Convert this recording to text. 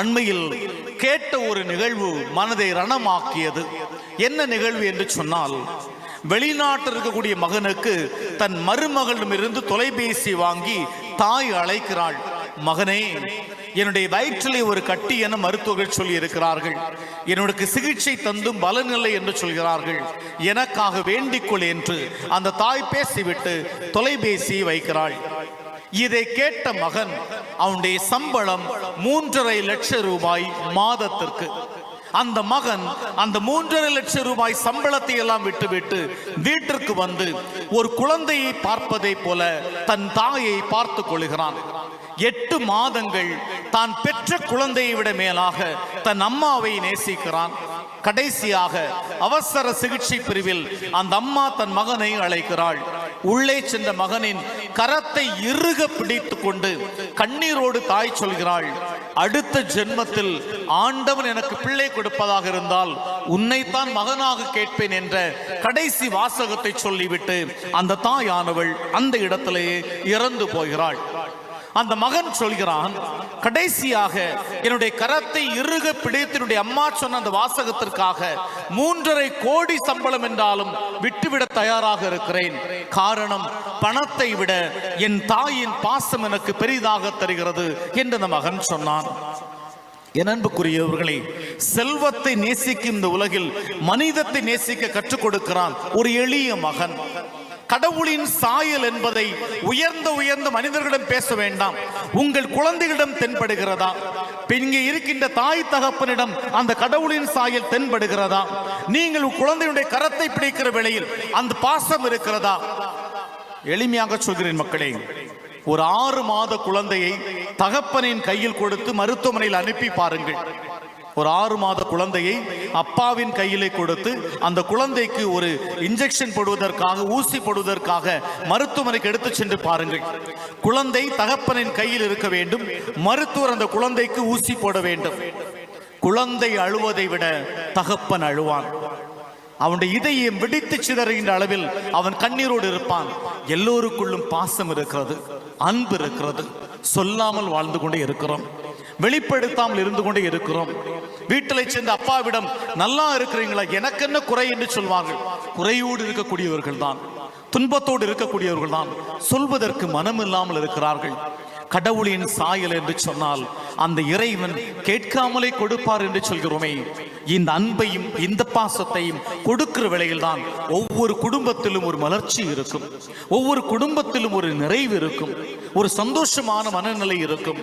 அண்மையில் கேட்ட ஒரு நிகழ்வு மனதை ரணமாக்கியது. என்ன நிகழ்வு என்று சொன்னால் வெளிநாட்டில் இருக்கக்கூடிய மகனுக்கு தன் மருமகளிடமிருந்து தொலைபேசி வாங்கி தாய் அழைக்கிறாள். மகனே என்னுடைய வயிற்றிலே ஒரு கட்டி என மருத்துவர்கள் சொல்லி இருக்கிறார்கள் என்னுடைய சிகிச்சை தந்தும் பலனில்லை என்று சொல்கிறார்கள். எனக்காக வேண்டிக்கொள் என்று அந்த தாய் பேசிவிட்டு தொலைபேசி வைக்கிறாள். இதை கேட்ட மகன் அவனுடைய சம்பளம் மூன்றரை லட்சம் ரூபாய் மாதத்திற்கு. அந்த மகன் அந்த மூன்றரை லட்சம் ரூபாய் சம்பளத்தை எல்லாம் விட்டுவிட்டு வீட்டிற்கு வந்து ஒரு குழந்தையை பார்ப்பதைப் போல தன் தாயை பார்த்து கொள்கிறான். எட்டு மாதங்கள் தான் பெற்ற குழந்தையை விட மேலாக தன் அம்மாவை நேசிக்கிறான். கடைசியாக அவசர சிகிச்சை பிரிவில் அந்த அம்மா தன் மகனை அழைக்கிறாள். உள்ளே சென்ற மகனின் கரத்தை இறுக பிடித்து கொண்டு கண்ணீரோடு தாய் சொல்கிறாள் அடுத்த ஜென்மத்தில் ஆண்டவன் எனக்கு பிள்ளை கொடுப்பதாக இருந்தால் உன்னைத்தான் மகனாக கேட்பேன் என்ற கடைசி வாசகத்தை சொல்லிவிட்டு அந்த தாயானவள் அந்த இடத்திலேயே இறந்து போகிறாள். அந்த மகன் சொல்கிறான் கடைசியாக என்னுடைய கரத்தை இறுக பிடித்தினுடைய அம்மா சொன்ன அந்த வாசகத்திற்காக மூன்றரை கோடி சம்பளம் என்றாலும் விட்டுவிட தயாராக இருக்கிறேன். காரணம் பணத்தை விட என் தாயின் பாசம் எனக்கு பெரிதாக தருகிறது என்று அந்த மகன் சொன்னான். என் அன்புக்குரியவர்களே செல்வத்தை நேசிக்கும் இந்த உலகில் மனிதத்தை நேசிக்க கற்றுக் கொடுக்கிறான் ஒரு எளிய மகன். கடவுளின் சாயல் என்பதை உயர்ந்த உயர்ந்த மனிதர்களிடம் பேச வேண்டாம். உங்கள் குழந்தைகளிடம் தென்படுகிறதா? இங்கே இருக்கின்ற தாய் தகப்பனிடம் அந்த கடவுளின் சாயல் தென்படுகிறதா? நீங்கள் குழந்தையுடைய கரத்தை பிடிக்கிற வேளையில் அந்த பாசம் இருக்கிறதா? எளிமையாக சொல்கிறேன் மக்களே ஒரு ஆறு மாத குழந்தையை தகப்பனின் கையில் கொடுத்து மருத்துவமனையில் அனுப்பி பாருங்கள். ஒரு ஆறு மாத குழந்தையை அப்பாவின் கையிலே கொடுத்து அந்த குழந்தைக்கு ஒரு இன்ஜெக்ஷன் போடுவதற்காக ஊசி போடுவதற்காக மருத்துவமனைக்கு எடுத்து சென்று பாருங்கள். குழந்தை தகப்பனின் கையில் இருக்க வேண்டும். மருத்துவர் அந்த குழந்தைக்கு ஊசி போட வேண்டும். குழந்தை அழுவதை விட தகப்பன் அழுவான். அவனுடைய இதயம் வெடித்து சிதறுகின்ற அளவில் அவன் கண்ணீரோடு இருப்பான். எல்லோருக்குள்ளும் பாசம் இருக்கிறது அன்பு இருக்கிறது. சொல்லாமல் வாழ்ந்து கொண்டே இருக்கிறோம். வெளிப்படுத்தாமல் இருந்து கொண்டே இருக்கிறோம். வீட்டில் சென்று அப்பாவிடம் நல்லா இருக்கிறீங்களா? எனக்கு என்ன குறை? என்று சொல்வார்கள். குறையோடு இருக்கக்கூடியவர்கள் தான். துன்பத்தோடு இருக்கக்கூடியவர்கள் தான். சொல்வதற்கு மனம் இல்லாமல் இருக்கிறார்கள். கடவுளின் சாயல் என்று சொன்னால் அந்த இறைவன் கேட்காமலே கொடுப்பார் என்று சொல்கிறோமே. இந்த அன்பையும் இந்த பாசத்தையும் கொடுக்கிற வேளையில் தான் ஒவ்வொரு குடும்பத்திலும் ஒரு மலர்ச்சி இருக்கும். ஒவ்வொரு குடும்பத்திலும் ஒரு நிறைவு இருக்கும். ஒரு சந்தோஷமான மனநிலை இருக்கும்.